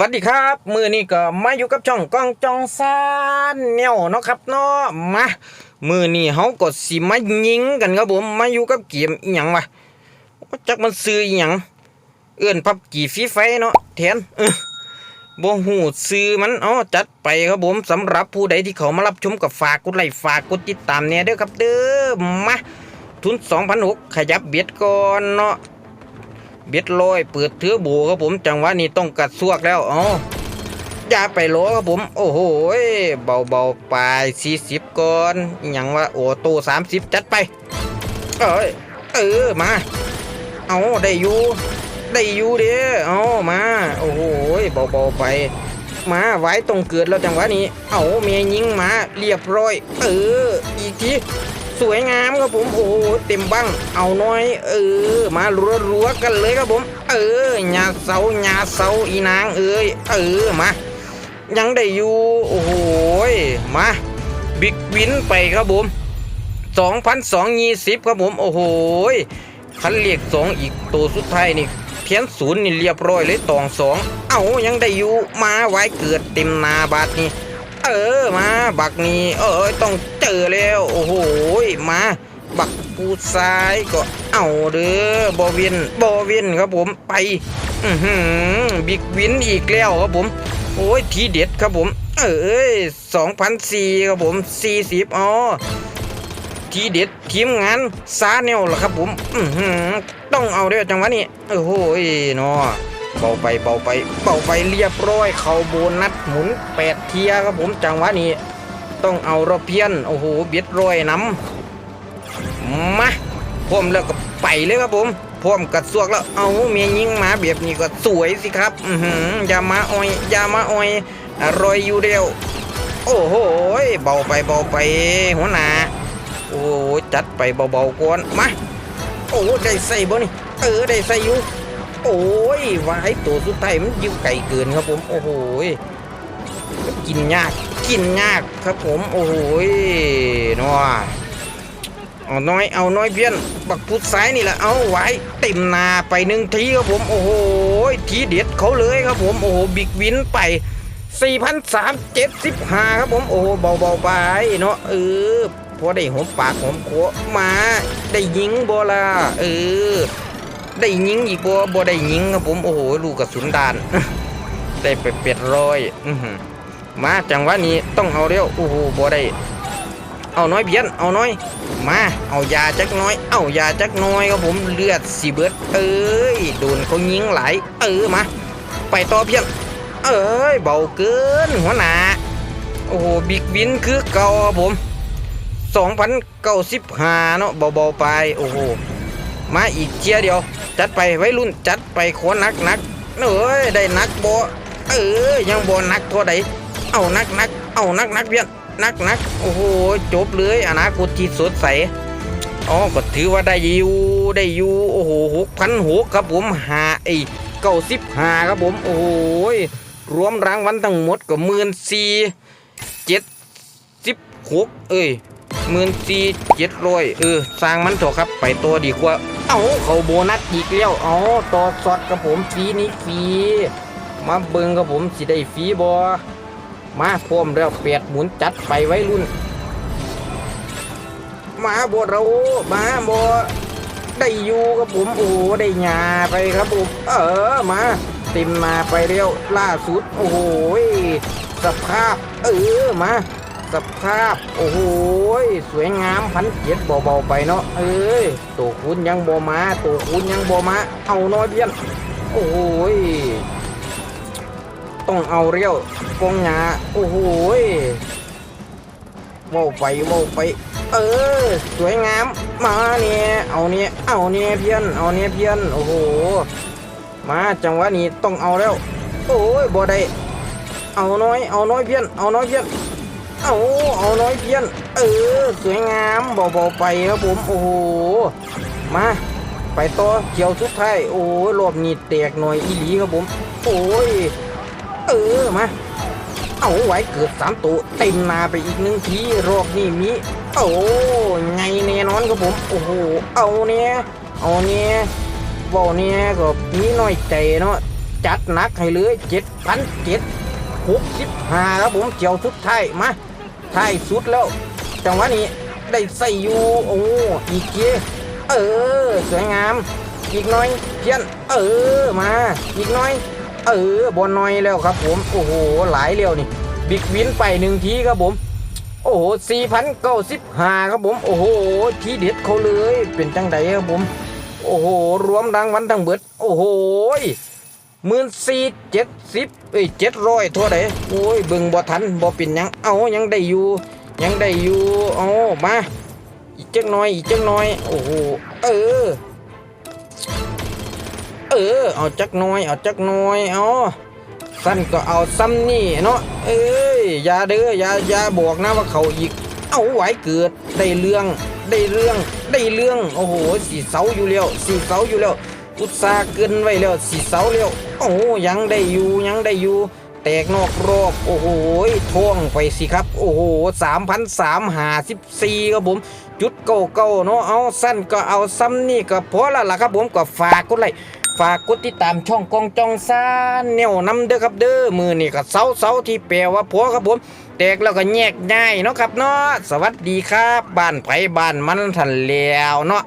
วัสดีครับ มือนี้ก็มาอยู่กับช่องกล้องจองซานแนวเนาะครับเนาะมามือนี้เฮาก็สิมายิงกันครับผมมาอยู่กับเกมอีหยังวะจักมันซื้ออีหยังเอื้อนพับกี่ฟีไฟเนาะแทนเออบ่ฮู้ซื้อมันอ๋อจัดไปครับผมสำหรับผู้ใดที่เขามารับชมกับฝากกดไลค์ฝากกดติดตามเนี่ยเด้อครับเด้อมาทุน2,600ขยับเบียดก่อนเนาะ เบ็ดลอยเปิดเทือโบครับผม จังหวะนี้ต้องกัดซวกแล้วอ๋ออย่าไปโลครับผม โอ้โหเบาเบาๆไปสี่สิบก่อนอย่างว่าโอ้โตสามสิบจัดไปเอ้ยเออมา เอาได้อยู่ได้อยู่เด้อเอามา โอ้โหเบาเบาๆไปมาไว้ตรงเกิดแล้วจังหวะนี้ เอาเมียยิงมาเรียบร้อย เออ อีกที สวยงามครับผมโอ้โหเต็มบ้างเอาน้อย เออ มารัวๆกันเลยครับผม เออหยาเสาหยาเสาอีนางเอ้ยเออมายังได้อยู่โอ้โหมาบิ๊กวินไปครับผม2,220ครับผมโอ้โหคันเรียกสองอีกตัวสุดท้ายนี่เพียนศูนย์นี่เรียบร้อยเลยตองสองเอายังได้อยู่มาไว้เกิดเต็มนาบาทนี่ เออมาบักนี้เอ้ยต้องเจอแล้วโอ้โหมาบักปูซ้ายก็เอาเด้อบอวินบอวินครับผมไปอือหือบิ๊กวินอีกแล้วครับผมโอ้ยทีเด็ดครับผม เอ้ยสองพันสี่ครับผมสี่สิบอ๋อทีเด็ดทีมงานซาแนวล่ะครับผมอือหือต้องเอาเด้อจังหวะนี้โอ้โหเนาะ เบาไปเบาไปเบาไปเรียบร้อยเข้าโบนัสหมุนแปดเทียครับผมจังหวะนี้ ต้องเอาระเพียนโอ้โหเบียดร้อยน้ำมาพร้อมแล้วก็ไปเลยครับผมพร้อมกัดสวกแล้วเอาเมียยิงมาแบบนี้ก็สวยสิครับอือหือย่ามาอ้อยอย่ามาอ้อยอร่อยอยู่เดียวโอ้โหเบาไปเบาไปหัวหน้าโอ้จัดไปเบาๆก่อนมาโอ้ได้ใส่บ่นี่เออได้ใส่อยู่ โอ้ยวายตัวสุดท้ายมันยิ่งไก่เกินครับผม โอ้โหกินยาก กินยากครับผม โอ้โหยนัวเอาน้อย เอาน้อยเพี้ยน บักพุดซ้ายนี่แหละ เอาไว้เต็มนาไปหนึ่งทีครับผม โอ้โห ทีเด็ดเขาเลยครับผม โอ้โห บิ๊กวินไป4,375ครับผม โอ้โห เบาๆไปเนาะ เออพอได้หอมปากหอมคมา ได้ยิงบล่ะเออ ได้ยิงอีกบ่บ่ได้ยิงครับผมโอ้โหลูกกระสุนดาน ได้ไปเป็ดร้อยมาจังหวะนี้ต้องเอาเร็วโอ้โหบ่ได้ เอาน้อยเพี้ยนเอาน้อย มาเอายาจักน้อย เอายาจักน้อยครับผมเลือดสีเบิดเอ้ยโดนเขายิงหลายเออมาไปต่อเพี้ยนเอ้ยเบาเกินหัวหน้าโอ้โหบิ๊กวินคือเก่าครับผม2,095เนาะเบาๆไปโอ้โหมาอีกเจียเดียว จัดไปไว้รุ่นจัดไปขอนักนักเอ้ยได้นักบ่เออยังบ่นักเท่าใดเอานักนักเอานักนักเพียนนักนักโอ้โหจบเลยอนาคตที่สดใสอ๋อก็ถือว่าได้อยู่ได้อยู่โอ้โหหกพันหกครับผมหาไอ้เก้าสิบหาครับผมโอ้โหรวมรางวัลทั้งหมดก็หมื่นสี่เจ็ดสิบหกเอ้ย หมื่นสี่เจ็ดร้อยเออสร้างมันเถอะครับ ไปตัวดีกว่า เอาเขาโบนัสอีกแล้วเอาต่อสอดกับผมฟรีนี้ฟรีมาเบิ่งกับผมสิได้ฟรีบอมาพร้อมแล้วเปียดหมุนจัดไปไว้รุ่น มาบเรามาบได้อยู่ครับผมโอ้ได้หยาไปครับผมเออมาต็มมาไปเร็วล่าสุด โอ้โหสภาพ เออมาสภาพ โอ้โห สวยงามพันเจ็ดเบาๆไปเนาะเอ้ยตัวคุณยังบ่มาตัวคุณยังบ่มาเอาน้อยเพี้ยนโอ้โหยต้องเอาเรียวกองหยาโอ้โหยเว้าไปเว้าไป เออ สวยงาม มาเนี่ยเอาเนี่ยเอาเนี่ยเพี้ยน เอาเนี่ยเพี้ยน โอ้โห มาจังหวะนี้ต้องเอาแล้ว โอ้ยบ่ได้ เอาน้อย เอาน้อยเพี้ยน เอาน้อยเพี้ยน เอาเอาน้อยเพี้ยน เออ สวยงามเบาๆไปครับผม โอ้โห มา ไปต่อเขียวสุดท้าย โอ้ยรอบนี้แตกหน่อยอีหลีครับผม โอ้ย เออ มา เอาไว้เกือบสามตัวเต็มนาไปอีกหนึ่งที รอบนี้มี โอ้ไงแน่นอนครับผม โอ้โห เอาเนี่ย เอาเนี่ยเบาเนี่ยก็มีน้อยใจเนาะ จัดหนักให้เลยเจ็ดพันเจ็ดหกสิบห้าครับผมเจียวสุดท้ายมา ท้ายสุดแล้ว จังหวะนี้ได้ใส่อยู่โอ้อีกเกียเออ สวยงาม อีกน้อยเพี้ยน เออมา อีกน้อย เออบอลน้อยแล้วครับผม โอ้โหหลายเร็วนี่ บิ๊กวินไปหนึ่งทีครับผม โอ้โหสี่พันเก้าสิบห้าครับผม โอ้โห ทีเด็ดเขาเลย เป็นจังไดครับผม โอ้โห รวมรางวัลทั้งเบิด โอ้โห หมื่นสี่เจ็ดสิบเอ้ยเจ็ดร้อยเท่าไหร่โอ้ยเบิ่งบ่ทันบ่เป็นยังเอายังได้อยู่ยังได้อยู่เอามาอีกจักน่อยอีกจักน่อยโอ้โหเออเออเอาจักน่อยเอาจักน่อยเอาสั้นก็เอาซ้ำนี่เนาะเอ้ยอย่าเด้ออย่าอย่าบอกนะว่าเขาอีกเอาไหวเกิดได้เรื่องได้เรื่องได้เรื่องโอ้โหสีเสาอยู่แล้วสีเสาอยู่แล้ว อุตสาเกินไว้แล้วสีเสาแล้วโอ้ยังได้อยู่ยังได้อยู่ แตกนอกรอบโอ้โหท่วงไปสิครับ โอ้โหสามพันสามหาสิบสี่ครับผม จุดเก่าเก่าเนาะเอาสั้นก็เอาซ้ำนี่ก็พอและล่ะครับผมก็ฝากกดไลค์ฝากกดติดตามช่องกองจองซานแนวนำเด้อครับเด้อมือนี่ก็เสาเสาที่แปลว่าพอครับผม แตกแล้วก็แยกง่ายเนาะครับเนาะสวัสดีครับบ้านไผ่บ้านมันทันแล้วเนาะ